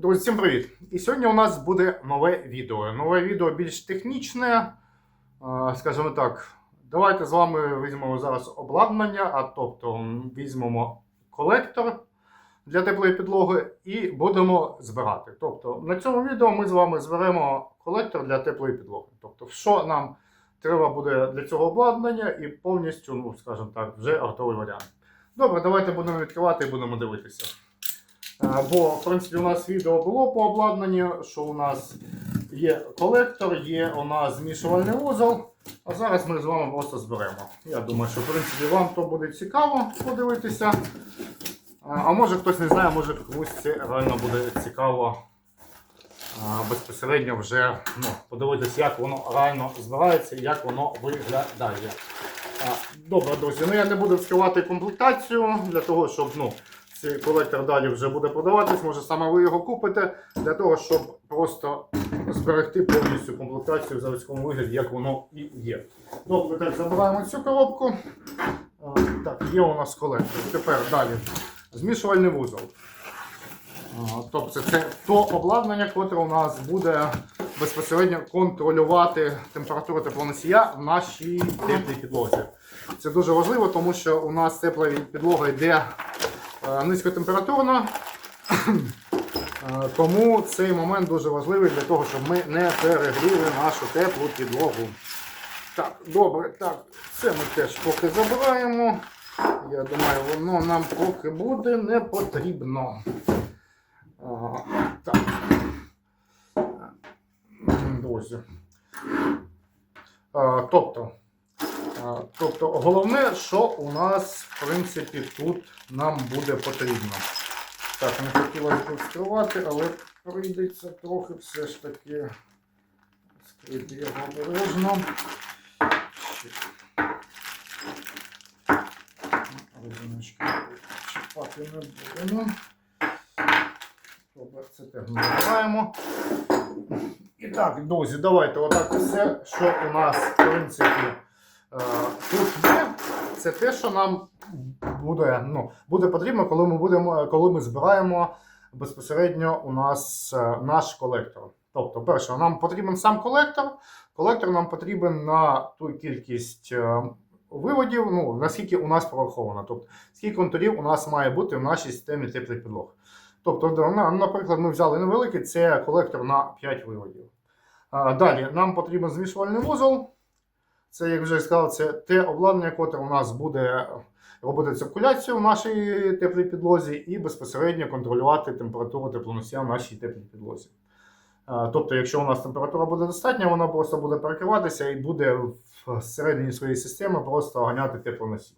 Друзі, всім привіт! І сьогодні у нас буде нове відео. Нове відео більш технічне, е, скажімо так. Давайте з вами візьмемо зараз обладнання, а тобто візьмемо колектор для теплої підлоги і будемо збирати. Тобто на цьому відео ми з вами зберемо колектор для теплої підлоги. Тобто, що нам треба буде для цього обладнання і повністю, ну скажімо так, вже готовий варіант. Добре, давайте будемо відкривати і будемо дивитися. Бо, в принципі, у нас відео було по обладнанню, що у нас є колектор, є у нас змішувальний вузол. А зараз ми з вами просто зберемо. Я думаю, що в принципі вам то буде цікаво подивитися. А, може хтось не знає, може комусь це реально буде цікаво безпосередньо вже ну, подивитися, як воно реально збирається і як воно виглядає. Добре, друзі, ну я не буду вскривати комплектацію для того, щоб ну, колектор далі вже буде продаватись, може саме ви його купите, для того, щоб просто зберегти повністю комплектацію в заводському вигляді, як воно і є. Добре, так, забираємо цю коробку. Так, є у нас колектор. Тепер далі. Змішувальний вузол. Тобто це, то обладнання, яке у нас буде безпосередньо контролювати температуру теплоносія в нашій теплій підлозі. Це дуже важливо, тому що у нас тепла підлога йде низькотемпературна. Е, Тому цей момент дуже важливий для того, щоб ми не перегріли нашу теплу підлогу. Так, добре, так, це ми теж поки забираємо. Я думаю, воно нам поки буде не потрібно. Так. Друзі. А, тобто, тобто, головне, що у нас, в принципі, тут нам буде потрібно. Так, не хотілося б вскривати, але прийдеться трохи все ж таки скрити його обережно. Ще. Резиночки чіпати не будемо. Добре, це ми. І так, друзі, давайте отак все, що у нас, в принципі, тут є, це те, що нам буде, ну, буде потрібно, коли ми, будемо, коли ми збираємо безпосередньо у нас е, наш колектор. Тобто, перше, нам потрібен сам колектор. Колектор нам потрібен на ту кількість е, виводів, ну, наскільки у нас пораховано. Тобто, скільки контурів у нас має бути в нашій системі теплих підлог. Тобто, наприклад, ми взяли невеликий, це колектор на 5 виводів. Далі нам потрібен змішувальний вузол. Це, як вже сказав, це те обладнання, яке у нас буде робити циркуляцію в нашій теплій підлозі і безпосередньо контролювати температуру теплоносія в нашій теплій підлозі. Тобто, якщо у нас температура буде достатня, вона просто буде перекриватися і буде всередині своєї системи просто ганяти теплоносій.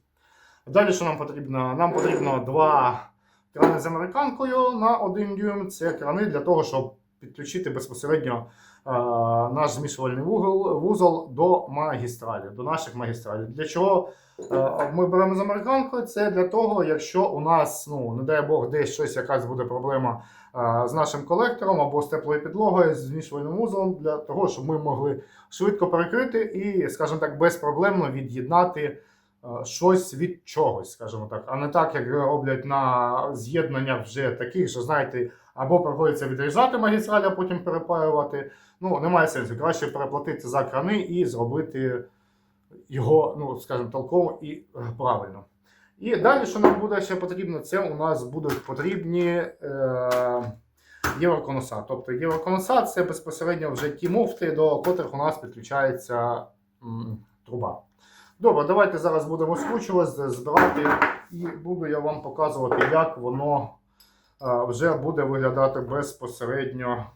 Далі, що нам потрібно? Нам потрібно два крани з американкою на 1 дюйм. Це крани для того, щоб підключити безпосередньо е, наш змішувальний вугол, вузол до магістралі, до наших магістралів. Для чого е, ми беремо з американкою? Це для того, якщо у нас, ну не дай Бог, десь щось якась буде проблема е, з нашим колектором або з теплою підлогою, з змішувальним вузолом, для того, щоб ми могли швидко перекрити і, скажімо так, безпроблемно від'єднати щось від чогось, скажімо так, а не так, як роблять на з'єднаннях вже таких, що знаєте, або приходиться відрізати магістраль, а потім перепаювати. Ну, немає сенсу. Краще переплатити за крани і зробити його, ну, скажімо, толково і правильно. І далі, що нам буде ще потрібно, це у нас будуть потрібні е, євроконуса. Тобто євроконуса це безпосередньо вже ті муфти, до котрих у нас підключається м, труба. Добре, давайте зараз будемо скручувати, збирати, і буду я вам показувати, як воно вже буде виглядати безпосередньо,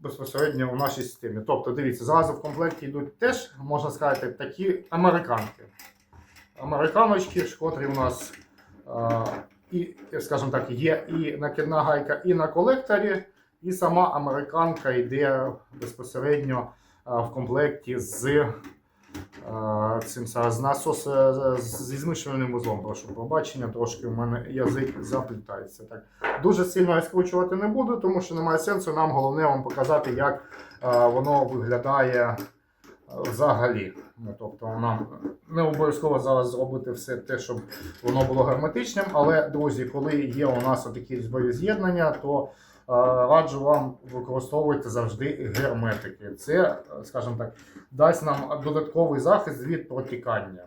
безпосередньо у нашій системі. Тобто, дивіться, зразу в комплекті йдуть теж, можна сказати, такі американки. Американочки, котрі у нас і, скажімо так, є і накидна гайка, і на колекторі, і сама американка йде безпосередньо в комплекті з цим з насос е, зі змішувальним вузлом. Прошу пробачення, трошки в мене язик заплітається. Так. Дуже сильно я скручувати не буду, тому що немає сенсу. Нам головне вам показати, як е, воно виглядає взагалі. Ну, тобто нам не обов'язково зараз зробити все те, щоб воно було герметичним, але, друзі, коли є у нас такі збої з'єднання, то е, раджу вам використовувати завжди герметики. Це, е, скажімо так, дасть нам додатковий захист від протікання.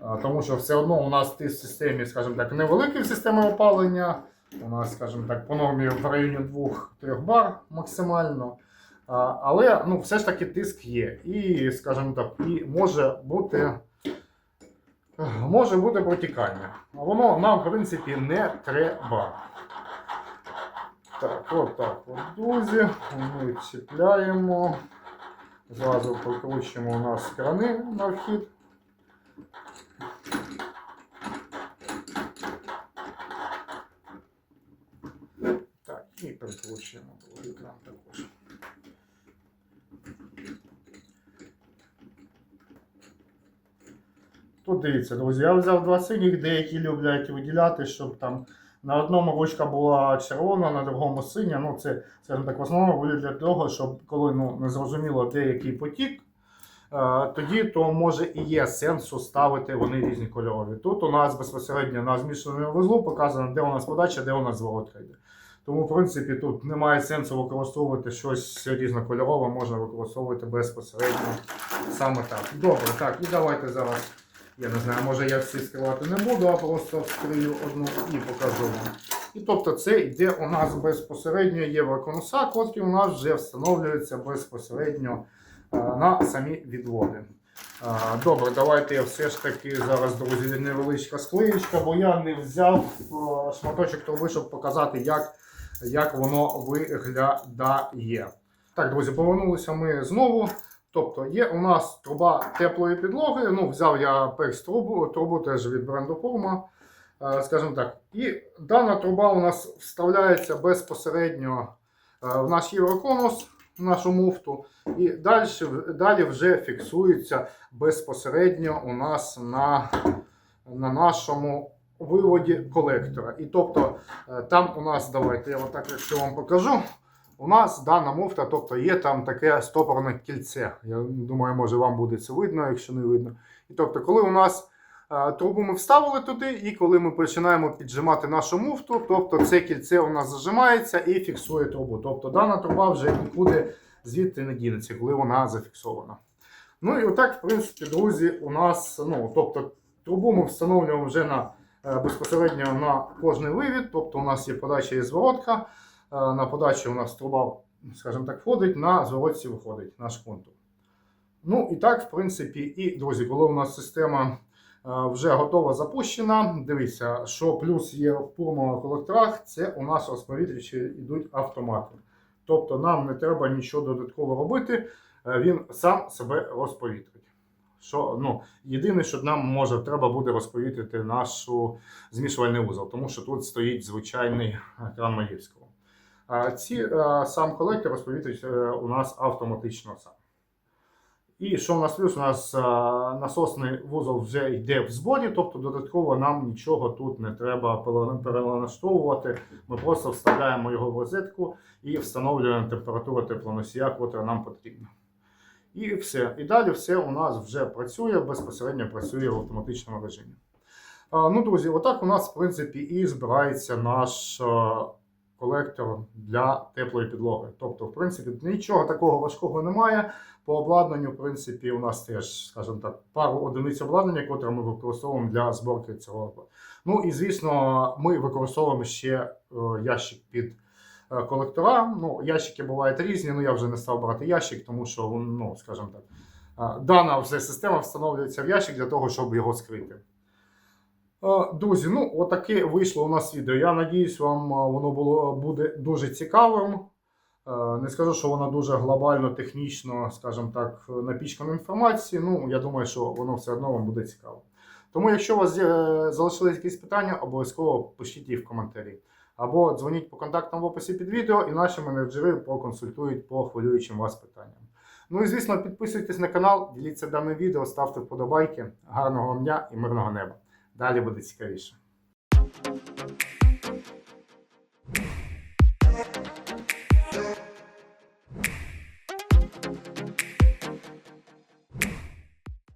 Е, Тому що все одно у нас в системі, скажімо так, невеликі системи опалення. У нас, скажімо так, по нормі в районі 2-3 бар максимально. Але ну, все ж таки тиск є. І, скажімо так, і може бути, може бути протікання. Воно нам, в принципі, не треба. Так, от так, от, друзі. Ми чіпляємо. Зразу прикручуємо у нас крани на вхід. Так, і прикручуємо другий кран також. Тут дивіться, друзі, я взяв два синіх, деякі люблять виділяти, щоб там на одному ручка була червона, на другому синя. Ну, це, скажімо так, в основному буде для того, щоб коли ну, не зрозуміло, де який потік, е, тоді то може і є сенсу ставити вони різні кольорові. Тут у нас безпосередньо на змішаному вузлу показано, де у нас подача, де у нас зворотка йде. Тому, в принципі, тут немає сенсу використовувати щось різнокольорове, можна використовувати безпосередньо саме так. Добре, так, і давайте зараз. Я не знаю, може я всі скривати не буду, а просто вскрию одну і покажу вам. І тобто це йде у нас безпосередньо євроконуса, котрі у нас вже встановлюються безпосередньо е, на самі відводи. Е, Добре, давайте я все ж таки зараз, друзі, невеличка склеєчка, бо я не взяв е, шматочок труби, щоб показати, як, як воно виглядає. Так, друзі, повернулися ми знову. Тобто є у нас труба теплої підлоги. Ну, взяв я перш трубу, трубу теж від бренду Purma, е, скажімо так. І дана труба у нас вставляється безпосередньо е, в наш євроконус, в нашу муфту. І далі, далі вже фіксується безпосередньо у нас на, на нашому виводі колектора. І тобто е, там у нас, давайте я отак, якщо вам покажу. У нас дана муфта, тобто є там таке стопорне кільце. Я думаю, може вам буде це видно, якщо не видно. І тобто, коли у нас е, трубу ми вставили туди, і коли ми починаємо піджимати нашу муфту, тобто це кільце у нас зажимається і фіксує трубу. Тобто дана труба вже нікуди звідти не дінеться, коли вона зафіксована. Ну і отак, в принципі, друзі, у нас, ну, тобто, трубу ми встановлюємо вже на, е, безпосередньо на кожний вивід, тобто у нас є подача і зворотка. Е, на подачі у нас труба, скажімо так, входить, на зворотці виходить наш контур. Ну і так, в принципі, і, друзі, коли у нас система е, вже готова запущена, дивіться, що плюс є в пурмових колекторах, це у нас розповітрювачі йдуть автомати. Тобто нам не треба нічого додатково робити, е, він сам себе розповітрить. Що, ну, єдине, що нам може треба буде розповітрити нашу змішувальний вузол, тому що тут стоїть звичайний кран Маївського. Ці е, сам колектор розповітрить е, у нас автоматично сам. І що у нас плюс? У нас е, насосний вузол вже йде в зборі, тобто додатково нам нічого тут не треба пере- перелаштовувати. Ми просто вставляємо його в розетку і встановлюємо температуру теплоносія, котра нам потрібна. І все. І далі все у нас вже працює, безпосередньо працює в автоматичному режимі. Ну, друзі, отак у нас, в принципі, і збирається наш колектор для теплої підлоги. Тобто, в принципі, нічого такого важкого немає. По обладнанню, в принципі, у нас теж, скажімо так, пару одиниць обладнання, котре ми використовуємо для зборки цього. Ну і звісно, ми використовуємо ще е, ящик під е, колектора. Ну, ящики бувають різні, ну я вже не став брати ящик, тому що, ну, скажімо так, е, дана вже система встановлюється в ящик для того, щоб його скрити. Е, Друзі, ну отаке вийшло у нас відео. Я надіюсь, вам е, воно було буде дуже цікавим. Е, Не скажу, що воно дуже глобально, технічно, скажімо так, напічкано інформації. Ну, я думаю, що воно все одно вам буде цікаво. Тому, якщо у вас залишились якісь питання, обов'язково пишіть їх в коментарі. Або дзвоніть по контактам в описі під відео, і наші менеджери проконсультують по хвилюючим вас питанням. Ну і звісно, підписуйтесь на канал, діліться даним відео, ставте вподобайки. Гарного вам дня і мирного неба! Далі буде цікавіше.